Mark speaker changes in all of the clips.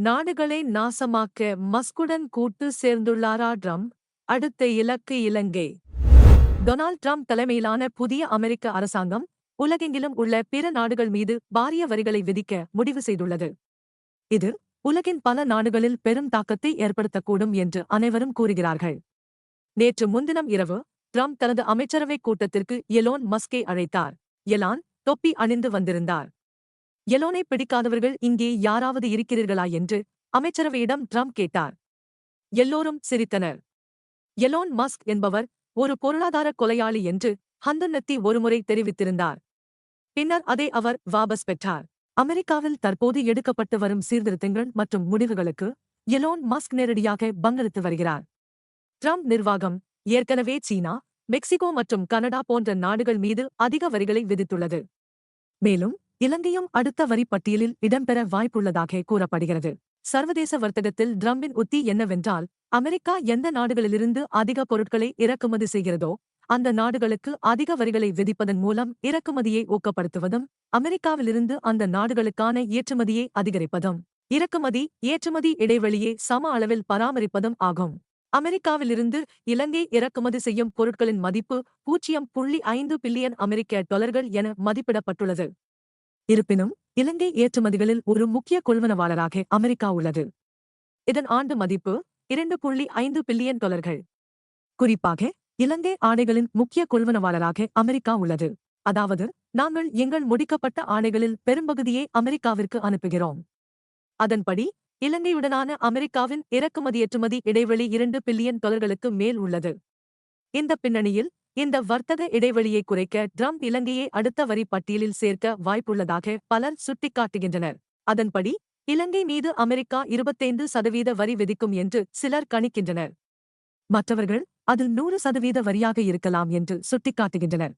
Speaker 1: நாடுகளை நாசமாக்க மஸ்குடன் கூட்டு சேர்ந்துள்ளாரா ட்ரம்ப்? அடுத்த இலக்கு இலங்கை. டொனால்ட் ட்ரம்ப் தலைமையிலான புதிய அமெரிக்க அரசாங்கம் உலகெங்கிலும் உள்ள பிற நாடுகள் மீது பாரிய வரிகளை விதிக்க முடிவு செய்துள்ளது. இது உலகின் பல நாடுகளில் பெரும் தாக்கத்தை ஏற்படுத்தக்கூடும் என்று அனைவரும் கூறுகிறார்கள். நேற்று முன்தினம் இரவு ட்ரம்ப் தனது அமைச்சரவைக் கூட்டத்திற்கு எலோன் மஸ்கை அழைத்தார். எலான் தொப்பி அணிந்து வந்திருந்தார். எலோனை பிடிக்காதவர்கள் இங்கே யாராவது இருக்கிறீர்களா என்று அமைச்சரவையிடம் ட்ரம்ப் கேட்டார். எல்லோரும் சிரித்தனர். எலோன் மஸ்க் என்பவர் ஒரு பொருளாதார கொலையாளி என்று ஹந்தன்னத்தி ஒருமுறை தெரிவித்திருந்தார். பின்னர் அதை அவர் வாபஸ் பெற்றார். அமெரிக்காவில் தற்போது எடுக்கப்பட்டு வரும் சீர்திருத்தங்கள் மற்றும் முடிவுகளுக்கு எலோன் மஸ்க் நேரடியாக பங்களித்து வருகிறார். ட்ரம்ப் நிர்வாகம் ஏற்கனவே சீனா மெக்சிகோ மற்றும் கனடா போன்ற நாடுகள் மீது அதிக வரிகளை விதித்துள்ளது. மேலும் இலங்கையும் அடுத்த வரி பட்டியலில் இடம்பெற வாய்ப்புள்ளதாக கூறப்படுகிறது. சர்வதேச வர்த்தகத்தில் ட்ரம்பின் உத்தி என்னவென்றால் அமெரிக்கா எந்த நாடுகளிலிருந்து அதிக பொருட்களை இறக்குமதி செய்கிறதோ அந்த நாடுகளுக்கு அதிக வரிகளை விதிப்பதன் மூலம் இறக்குமதியை ஊக்கப்படுத்துவதும் அமெரிக்காவிலிருந்து அந்த நாடுகளுக்கான ஏற்றுமதியை அதிகரிப்பதும் இறக்குமதி ஏற்றுமதி இடைவெளியை சம அளவில் பராமரிப்பதும் ஆகும். அமெரிக்காவிலிருந்து இலங்கை இறக்குமதி செய்யும் பொருட்களின் மதிப்பு பூஜ்ஜியம் புள்ளி ஐந்து பில்லியன் அமெரிக்க டாலர்கள் என மதிப்பிடப்பட்டுள்ளது. இருப்பினும் இலங்கை ஏற்றுமதிகளில் ஒரு முக்கிய கொள்வனவாளராக அமெரிக்கா உள்ளது. இதன் ஆண்டு மதிப்பு இரண்டு புள்ளி ஐந்து பில்லியன் டாலர்கள். குறிப்பாக இலங்கை ஆடைகளின் முக்கிய கொள்வனவாளராக அமெரிக்கா உள்ளது. அதாவது நாங்கள் எங்கள் முடிக்கப்பட்ட ஆடைகளில் பெரும்பகுதியை அமெரிக்காவிற்கு அனுப்புகிறோம். அதன்படி இலங்கையுடனான அமெரிக்காவின் இறக்குமதி ஏற்றுமதி இடைவெளி இரண்டு பில்லியன் டாலர்களுக்கு மேல் உள்ளது. இந்த பின்னணியில் இந்த வர்த்தக இடைவெளியை குறைக்க ட்ரம்ப் இலங்கையை அடுத்த வரி பட்டியலில் சேர்க்க வாய்ப்புள்ளதாக பலர் சுட்டிக்காட்டுகின்றனர். அதன்படி இலங்கை மீது அமெரிக்கா இருபத்தைந்து சதவீத வரி விதிக்கும் என்று சிலர் கணிக்கின்றனர். மற்றவர்கள் அதில் நூறு சதவீத வரியாக இருக்கலாம் என்று சுட்டிக்காட்டுகின்றனர்.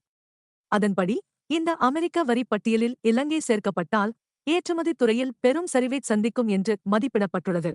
Speaker 1: அதன்படி இந்த அமெரிக்க வரி பட்டியலில் இலங்கை சேர்க்கப்பட்டால் ஏற்றுமதி துறையில் பெரும் சரிவைச் சந்திக்கும் என்று மதிப்பிடப்பட்டுள்ளது.